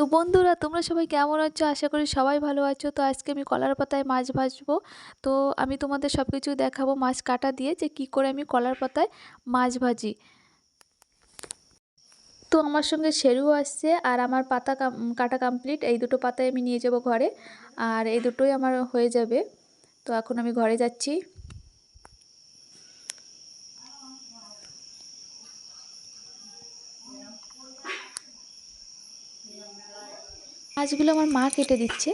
তো বন্ধুরা, তোমরা সবাই কেমন আছো? আশা করি সবাই ভালো আছো। তো আজকে আমি কলার পাতায় মাছ ভাজবো। তো আমি তোমাদের সব কিছু দেখাবো মাছ কাটা দিয়ে যে কি করে আমি কলার পাতায় মাছ ভাজি। তো আমার সঙ্গে সেরু আসছে আর আমার পাতা কাটা কমপ্লিট এই দুটো পাতায় আমি নিয়ে যাব ঘরে। আর এই দুটোই আমার হয়ে যাবে। তো এখন আমি ঘরে যাচ্ছি। মাছগুলো আমার মা কেটে দিচ্ছে।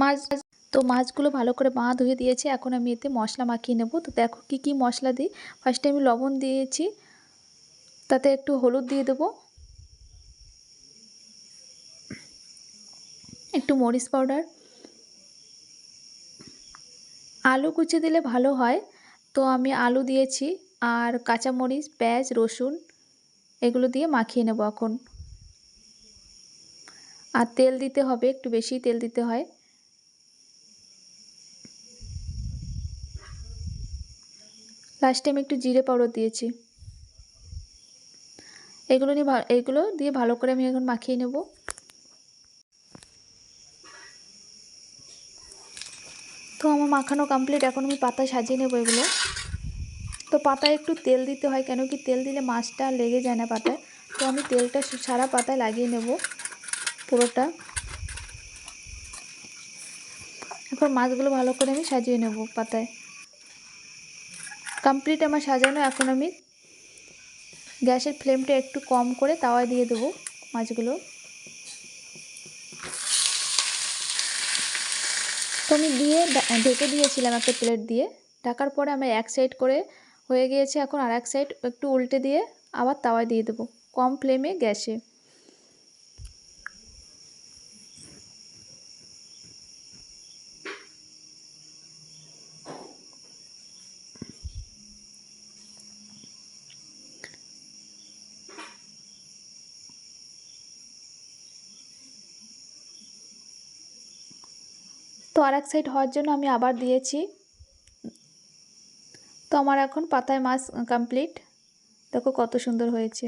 মাছ, তো মাছগুলো ভালো করে মা ধুয়ে দিয়েছে। এখন আমি এতে মশলা মাখিয়ে নেব। তো দেখো কি কি মশলা দিই? ফার্স্টে আমি লবণ দিয়েছি। তাতে একটু হলুদ দিয়ে দেবো। একটু মরিচ পাউডার। আলু কুচি দিলে ভালো হয়। তো আমি আলু দিয়েছি আর কাঁচামরিচ, পেঁয়াজ, রসুন এগুলো দিয়ে মাখিয়ে নেব এখন। আর তেল দিতে হবে, একটু বেশি তেল দিতে হয়। লাস্টে আমি একটু জিরে পাউডার দিয়েছি। এগুলো নিয়ে এগুলো দিয়ে ভালো করে আমি এখন মাখিয়ে নেব। তো আমার মাখানো কমপ্লিট এখন আমি পাতায় সাজিয়ে নেব এগুলো। তো পাতায় একটু তেল দিতে হয়, কেন কি তেল দিলে মাছটা লেগে যায় না পাতায়। তো আমি তেলটা সারা পাতায় লাগিয়ে নেব পুরোটা। এখন মাছগুলো ভালো করে আমি সাজিয়ে নেব পাতায়। কমপ্লিট আমার সাজানো, এখন আমি গ্যাসের ফ্লেমটা একটু কম করে তাওয়ায় দিয়ে দেবো মাছগুলো। তো আমি দিয়ে ঢেকে দিয়েছিলাম একটা প্লেট দিয়ে। ঢাকার পরে আমি এক সাইড করে হয়ে গিয়েছে এখন আর এক সাইড একটু উল্টে দিয়ে আবার তাওয়ায় দিয়ে দেবো। কম ফ্লেমে গ্যাসে। তো আর এক সাইড হওয়ার জন্য আমি আবার দিয়েছি। তো আমার এখন পাতায় মাছ কমপ্লিট দেখো কত সুন্দর হয়েছে।